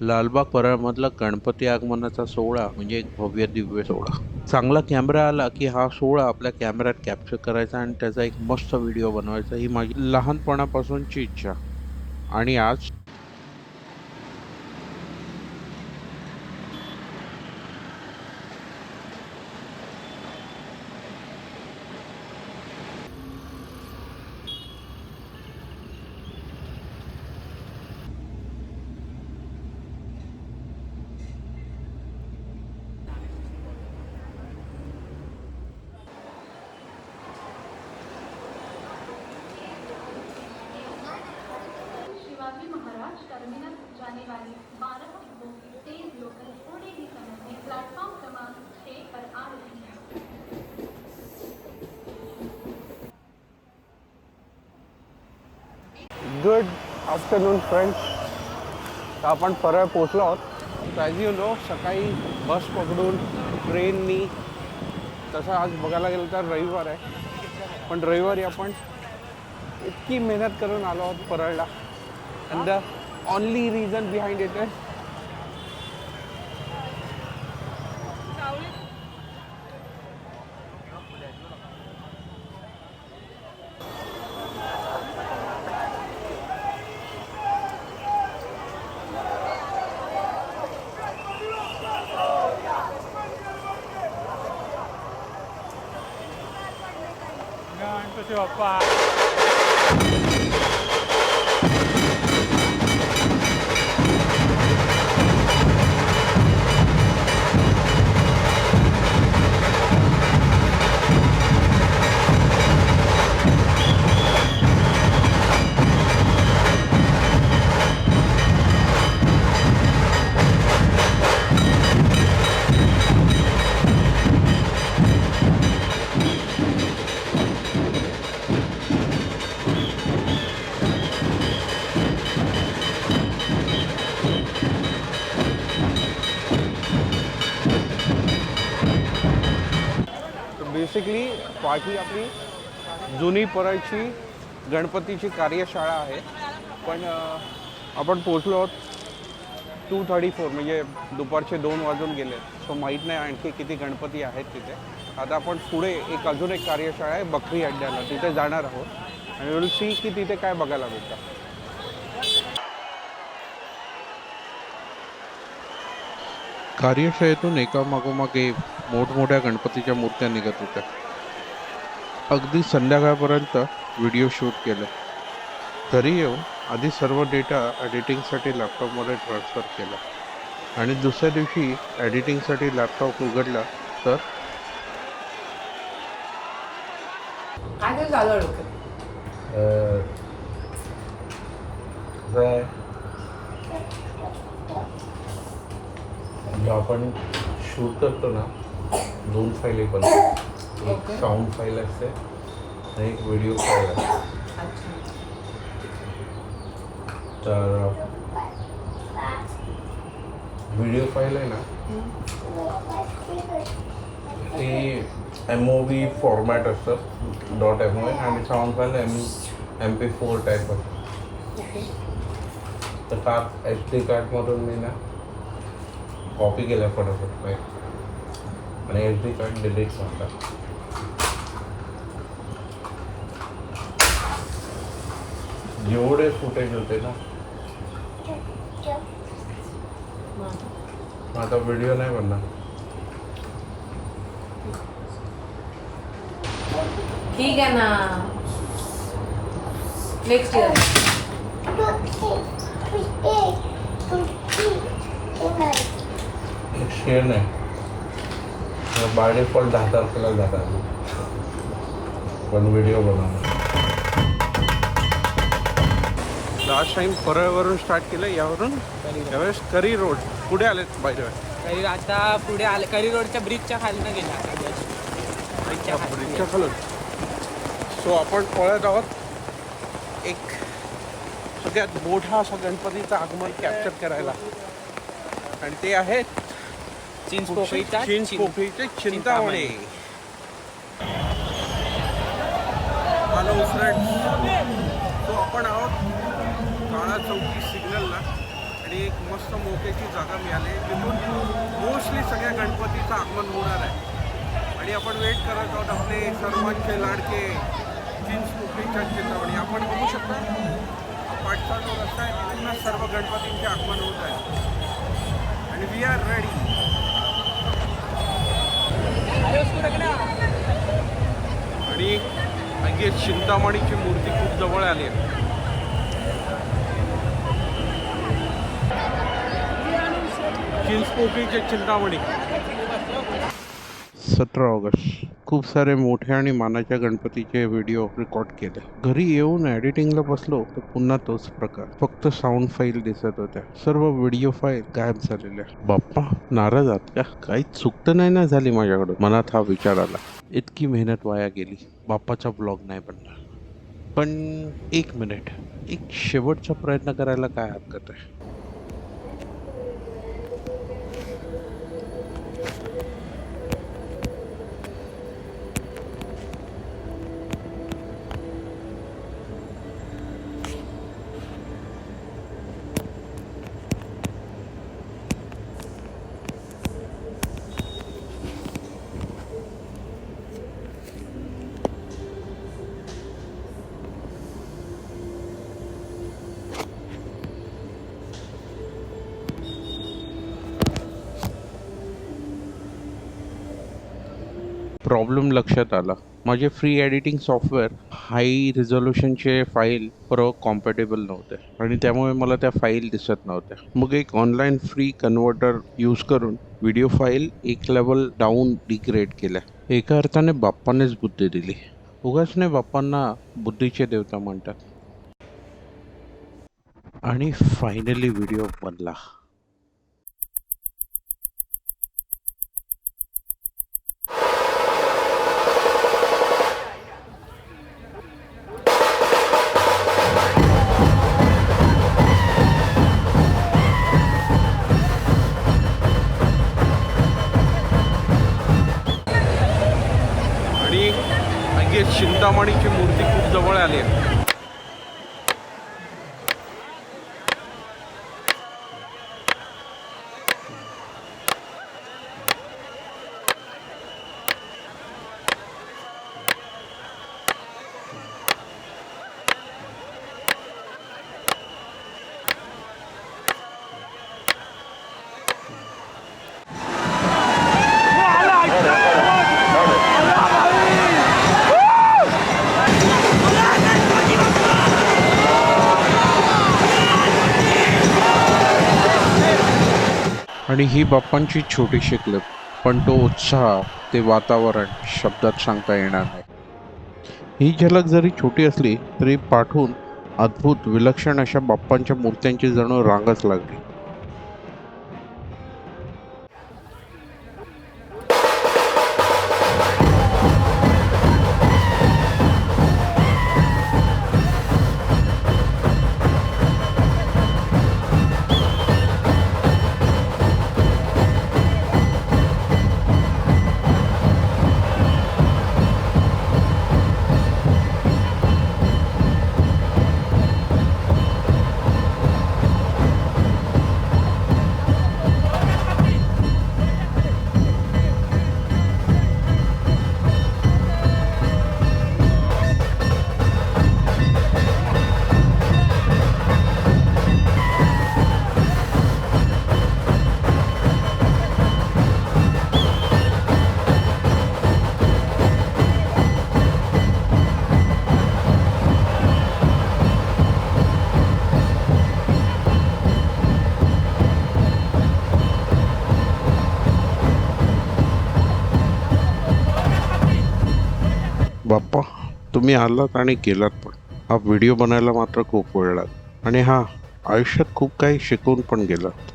लालबाग परळमधला गणपती आगमनाचा सोहळा म्हणजे एक भव्य दिव्य सोहळा. चांगला कॅमेरा आला की हा सोहळा आपल्या कॅमेऱ्यात कॅप्चर करायचा आणि त्याचा एक मस्त व्हिडिओ बनवायचा ही माझी लहानपणापासूनची इच्छा. आणि आज शिवाजी महाराज टर्मिनस जाने वाली बारह डिब्बों की तेज लोकल थोड़े ही समय में प्लेटफॉर्म क्रमांक छह पर आ रही है गुड आफ्टरनून फ्रेंड्स तर आपण परळ पोचलो आहोत. ॲज यू नो सकाळी बस पकडून ट्रेननी तसं आज बघायला गेलं तर रविवार आहे. पण रविवारी आपण इतकी मेहनत करून आलो आहोत परळला. And the only reason behind it is No, I'm just a basically पाठी आपली जुनी परळची गणपतीची कार्यशाळा आहे. पण आपण पोचलो आहोत टू थर्टी फोर म्हणजे दुपारचे दोन वाजून गेले. सो माहीत नाही आणखी किती गणपती आहेत तिथे. आता आपण पुढे एक अजून एक कार्यशाळा आहे बकरी अड्ड्याला. तिथे जाणार आहोत. आणि विल सी की तिथे काय बघायला मिळतं. कार्यशाळेतून एका मागोमाग एक मोठमोठ्या गणपतीच्या मूर्त्या निघत होत्या. अगदी संध्याकाळपर्यंत व्हिडिओ शूट केलं. घरी येऊन आधी सर्व डेटा एडिटिंगसाठी लॅपटॉपमध्ये ट्रान्सफर केला. आणि दुसऱ्या दिवशी एडिटिंगसाठी लॅपटॉप उघडला तर? काय तरी डोक्यात? म्हणजे आपण शूट करतो ना दोन फाईली पण एक. साऊंड फाईल असते आणि एक व्हिडिओ फाईल असते. तर व्हिडिओ फाईल आहे ना ती एम ओ व्ही फॉर्मॅट असतं डॉट एम ओ आणि sound file M M P four type असतं. तर कात एच डी कार्डमधून मी ना कॉपी केल्या फटाफट फाईल आणि डी कार्ड डिलीट करतात जेवढे फुटेज होते ना. आता व्हिडिओ नाही बनणार. ठीक आहे ना. नेक्स्ट इयर एक शेअर नाही. बाय डिफॉल्ट दहा तारखेला जातात. पण व्हिडिओ बनवणार लास्ट टाइम परळवरून स्टार्ट केलं यावरून त्यावेळेस करी रोड. पुढे आलेत बाय द करी आता पुढे आले करी रोडच्या ब्रिजच्या खालनं गेला. ब्रिजच्या खालून सो आपण पळत आहोत. एक सगळ्यात मोठा असा गणपतीचं आगमन कॅप्चर करायला. आणि ते आहेत चिंचपोकळीचा चिं- चिंचपोकळीचे चिंतामणी. हॅलो फ्रेंड्स सो आपण आहोत काळा चौकी सिग्नलला आणि एक मस्त मोक्याची जागा मिळाली. तिथून मोस्टली सगळ्या गणपतीचं आगमन होणार आहे. आणि आपण वेट करत आहोत आपले सर्वांचे लाडके जीन्स मुकलीच्या चिंतामणी. आपण बघू शकतो पाठचा जो रस्ता आहे तिथूनच सर्व गणपतींचे आगमन होत आहे. आणि वी आर रेडी चिंतामणीची मूर्ती खूप जवळ आली आहे. चिंचपोकळीचे चिंतामणी. सतरा ऑगस्ट. खूप सारे मोठ्या आणि मानाच्या गणपतीचे व्हिडिओ रेकॉर्ड केले. घरी येऊन एडिटिंगला बसलो तर पुन्हा तोच प्रकार. फक्त साऊंड फाईल दिसत होत्या. सर्व व्हिडिओ फाईल गायब झालेल्या बाप्पा नाराज आहात का? काहीच चुकतं नाही ना झाली माझ्याकडून? मनात हा विचार आला. इतकी मेहनत वाया गेली. बाप्पाचा ब्लॉग नाही बनला पण एक मिनिट एक शेवटचा प्रयत्न करायला काय हरकत आहे? प्रॉब्लेम लक्षात आला. माझे फ्री एडिटिंग सॉफ्टवेअर हाय रिझोल्युशनचे फाईल बरोबर कॉम्पॅटेबल नव्हते. आणि त्यामुळे मला त्या फाईल दिसत नव्हत्या. मग एक ऑनलाईन फ्री कन्व्हर्टर यूज करून व्हिडिओ फाईल एक लेवल डाऊन डिग्रेड केल्या. एका अर्थाने बाप्पानेच बुद्धी दिली. उगाच नाही बाप्पांना बुद्धीचे देवता म्हणतात. आणि फायनली व्हिडिओ बनला. खूप आणि ही बाप्पांची छोटीशी क्लिप पण तो उत्साह ते वातावरण शब्दात सांगता येणार नाही. ही झलक जरी छोटी असली तरी पाठवून अद्भुत विलक्षण अशा बाप्पांच्या मूर्त्यांची जणू रांगच लागली. तुम्ही आलात आणि गेलात पण. हा व्हिडिओ बनायला मात्र खूप वेळ लागला. आणि हा आयुष्यात खूप काही शिकवून पण गेलात.